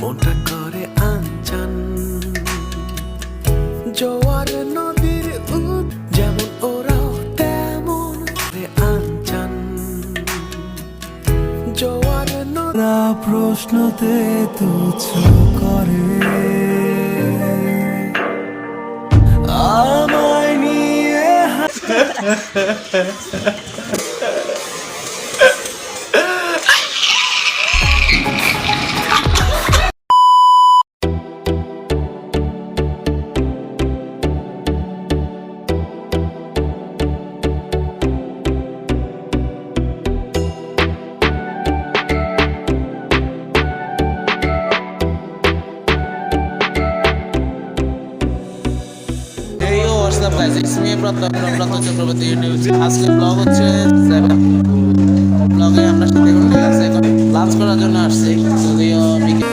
মোটা করে আঞ্চন জোয়ার নদীর যেমন ওরাও তেমন করে আঞ্চন জোয়ার নদীরা প্রশ্নতে তুচ্ছ করে। আমায় নিয়ে সুব্রত সুব্রত চক্রবর্তী নিউজ হচ্ছে সেভেন আমরা সাথে ঘন্টায় করার জন্য আসছি। যদিও বিকেল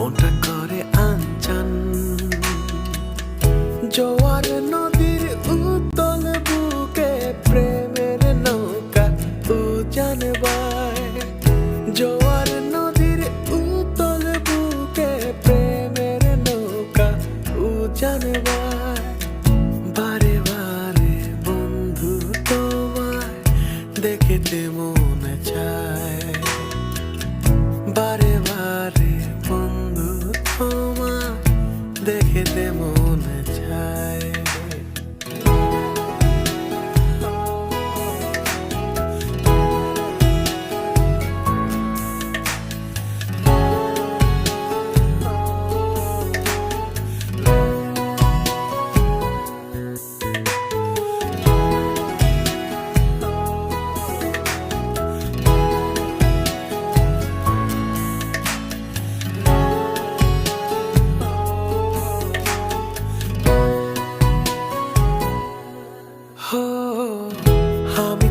মনটা moonlit tide. আমি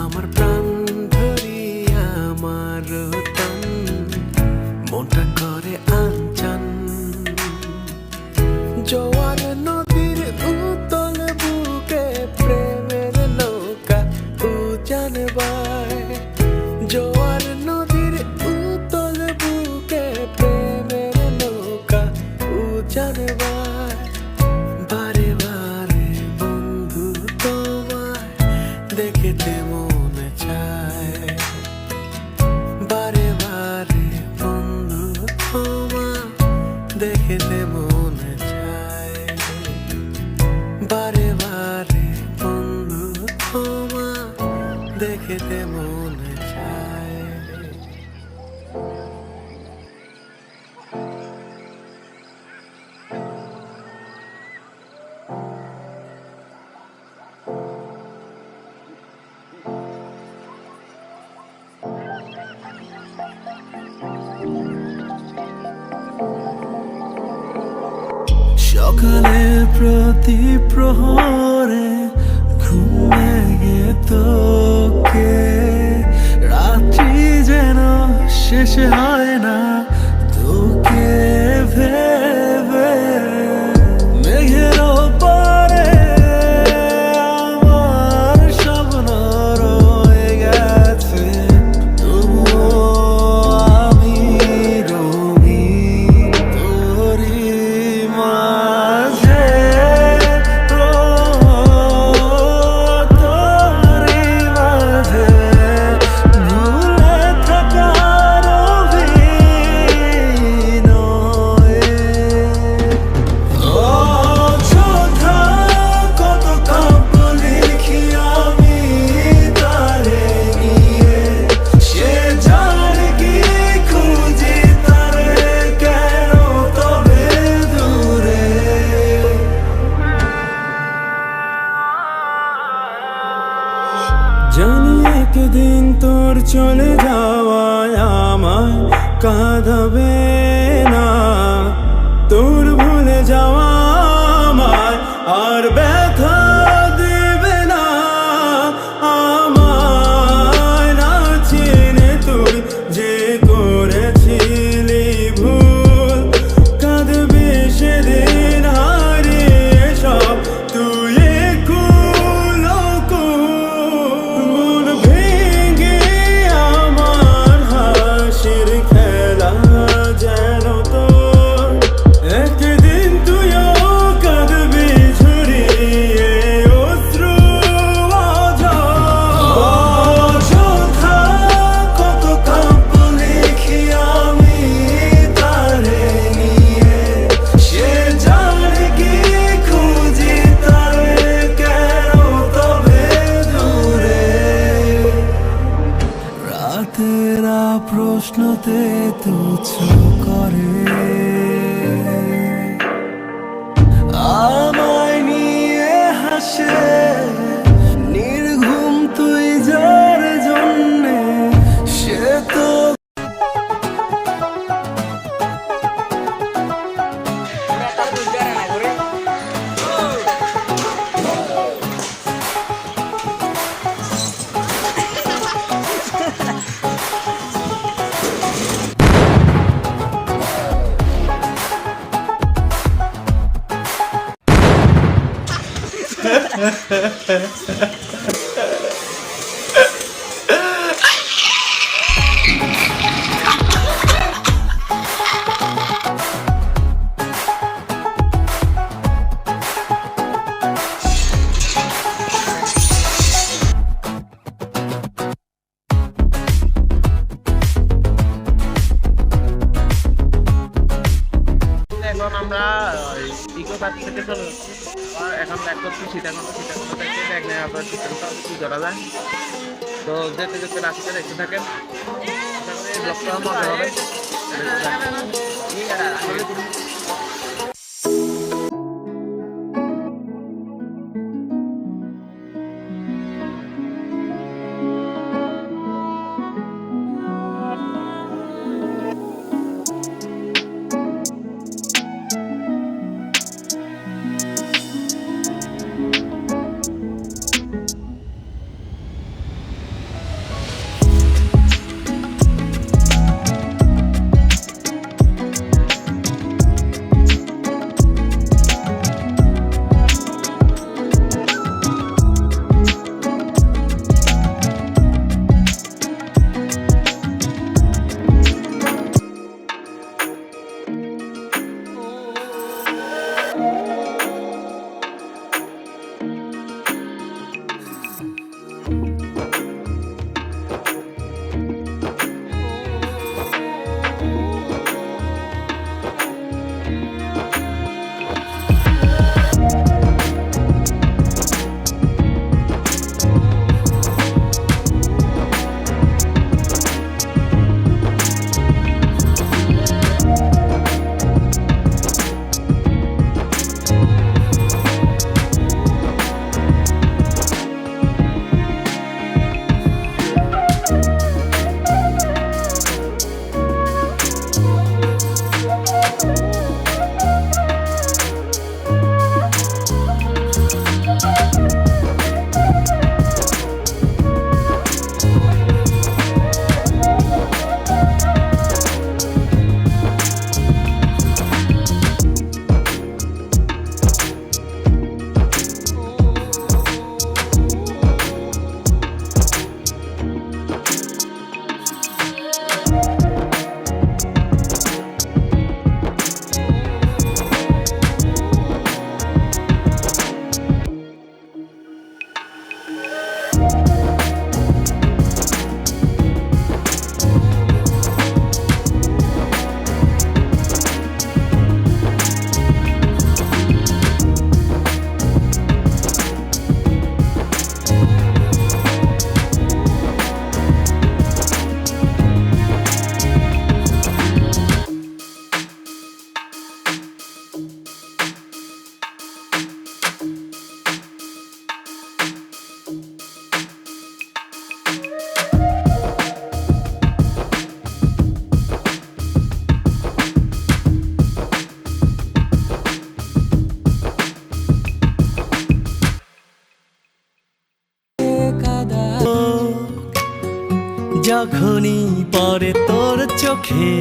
I'm your pra সকালে প্রতি প্রহরে ঘুমে গে তোকে। রাত্রি যেন শেষ হয় না। চলে যাওয়ায় আমার কাঁদবে। yeah. দেখতে থাকেন ব্লগটা ভালো হবে যখনই পরে তোর চোখে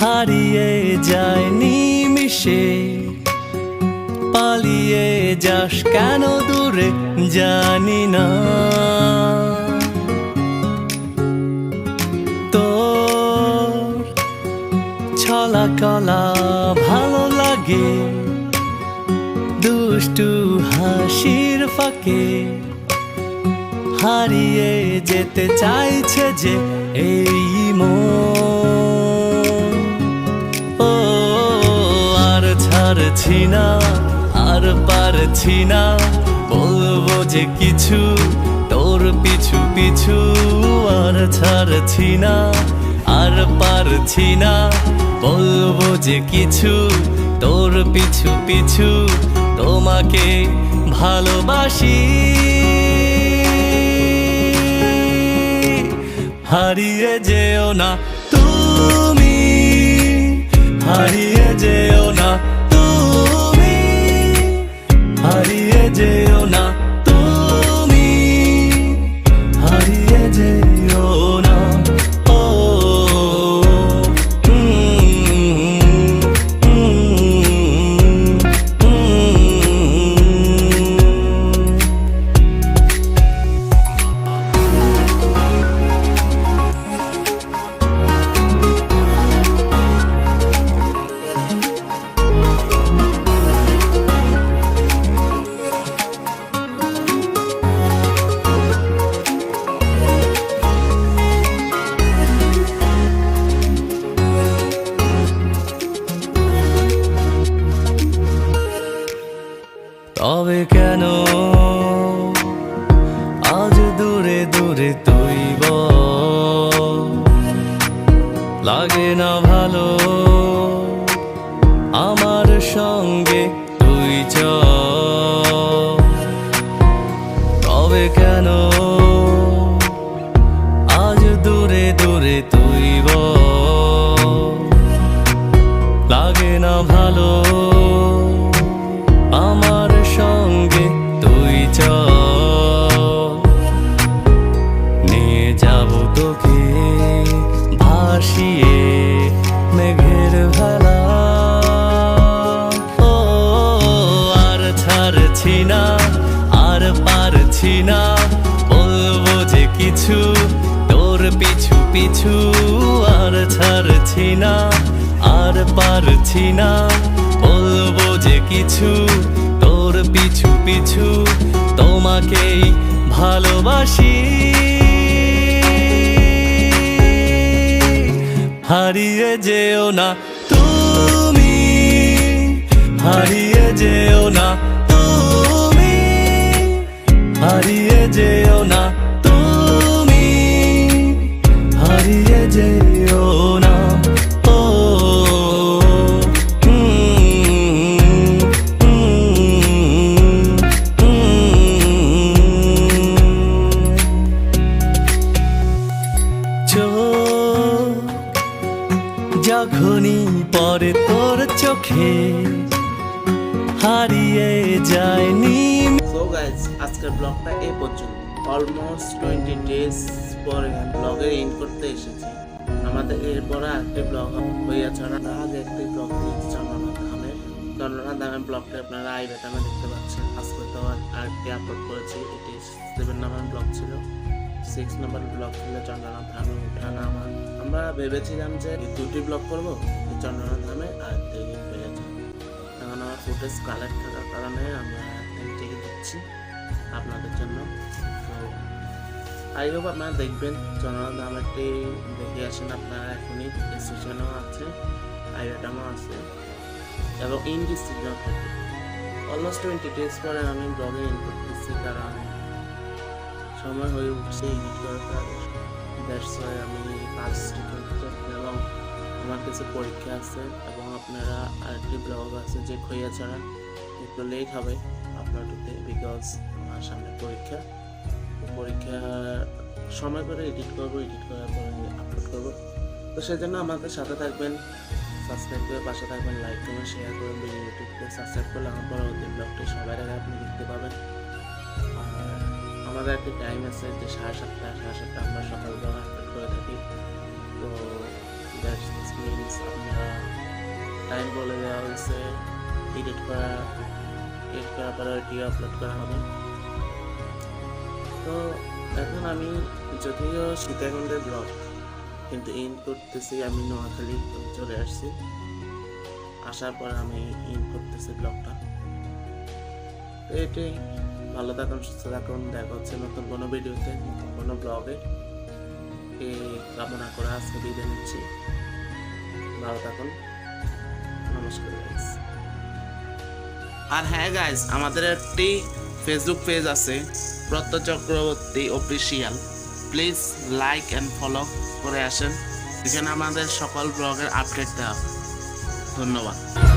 হারিয়ে যায় নিমিশে পালিয়ে যাস কেন দূরে জানি না। তোর ছলা কলা ভালো লাগে, দুষ্টু হাসির ফাঁকে। হারিয়ে যেতে চাইছে যে এই মন। ও, আর ছাড়ছি না, আর পারছি না। বলব যে কিছু, তোর পিছু পিছু আর ছাড়ছি না, আর পারছি না। বলব যে কিছু, তোর পিছু পিছু তোমাকে ভালোবাসি। হারিয়ে যেও না তুমি হারিয়ে যেও 就 কিছু। তোর পিছু পিছু আর ছাড়ছি না, আর পারছি না। বলব যে কিছু, তোর পিছু পিছু তোমাকেই ভালোবাসি। হারিয়ে যেও না তুমি, হারিয়ে যেও না তুমি, হারিয়ে যেও না হারিয়ে তার আগে ব্লগ দিয়েছি চন্দ্রনাথ ধামের চন্দ্রনাথ ধামের ব্লগটা আপনারা আই বেটামে দেখতে পাচ্ছেন। আজকে তো আর আরেকটি আপলোড করেছি। এটি সেভেন নাম্বার ব্লগ ছিল। সিক্স নাম্বার ব্লগ ছিল চন্দ্রনাথ ধামে উঠা নামা আমরা ভেবেছিলাম যে এই দুটি ব্লগ করব চন্দ্রনাথ ধামে আর দিন হয়ে যায় এখন আমার ফুটেজ কালেক্ট থাকার কারণে আমরা তিনটিকে দিচ্ছি আপনাদের জন্য। আই হোপ আপনারা দেখবেন। জনরল নামেরটি দেখে আসেন আপনারা এখনই। ডিসিশনও আছে। আইডাটামও আছে। এবং ইন ডিসিশন থাকে। অলমোস্ট টোয়েন্টি ডেজ পরে আমি ব্লগে ইন করতেছি, কারণ সময় হয়ে উঠছে, এডিট করার কাজ। দ্যাটস ওয়াই আমি কাজটি করতে এবং আমার কাছে পরীক্ষা আছে এবং আপনারা আরেকটি ব্লগ আছে যে খইয়া ছাড়া একটু লেট হবে আপলোড হতে বিকজ আমার সামনে পরীক্ষা। পরীক্ষা সময় করে এডিট করব এডিট করার পরে আপলোড করব। তো সেজন্য আমাদের সাথে থাকবেন। সাবস্ক্রাইব করে পাশে থাকবেন লাইক করবেন শেয়ার করবেন ইউটিউবকে সাবস্ক্রাইব করলে আমার পরবর্তী ব্লগটি সবার আগে আপনি দেখতে পাবেন। আর আমাদের একটি টাইম আছে যে সাড়ে সাতটা সাড়ে সাতটা আমরা সকাল বেলা আপলোড করে থাকি। তো মিনস আমরা টাইম বলে দেওয়া হয়েছে এডিট করা এডিট করার পরে ওইটিও আপলোড করা হবে। তো এখন আমি যদিও সীতাকুণ্ডের ব্লগ কিন্তু ইন করতেছি আমি নোয়াখালী, তো চলে আসছি। আসার পর আমি ইন করতেছি ব্লগটা। তো এটাই। ভালো থাকুন, সুস্থ থাকুন। দেখা হচ্ছে নতুন কোনো ভিডিওতে, নতুন কোনো ব্লগে। এই কামনা করে আজকে বিদায় নিচ্ছি। ভালো থাকুন। নমস্কার আর হ্যাঁ গাইজ আমাদের একটি ফেসবুক পেজ আছে প্রত্য Chakraborty official please like and follow করে আসেন। এখানে আমাদের সকল ব্লগের আপডেট দেওয়া। ধন্যবাদ।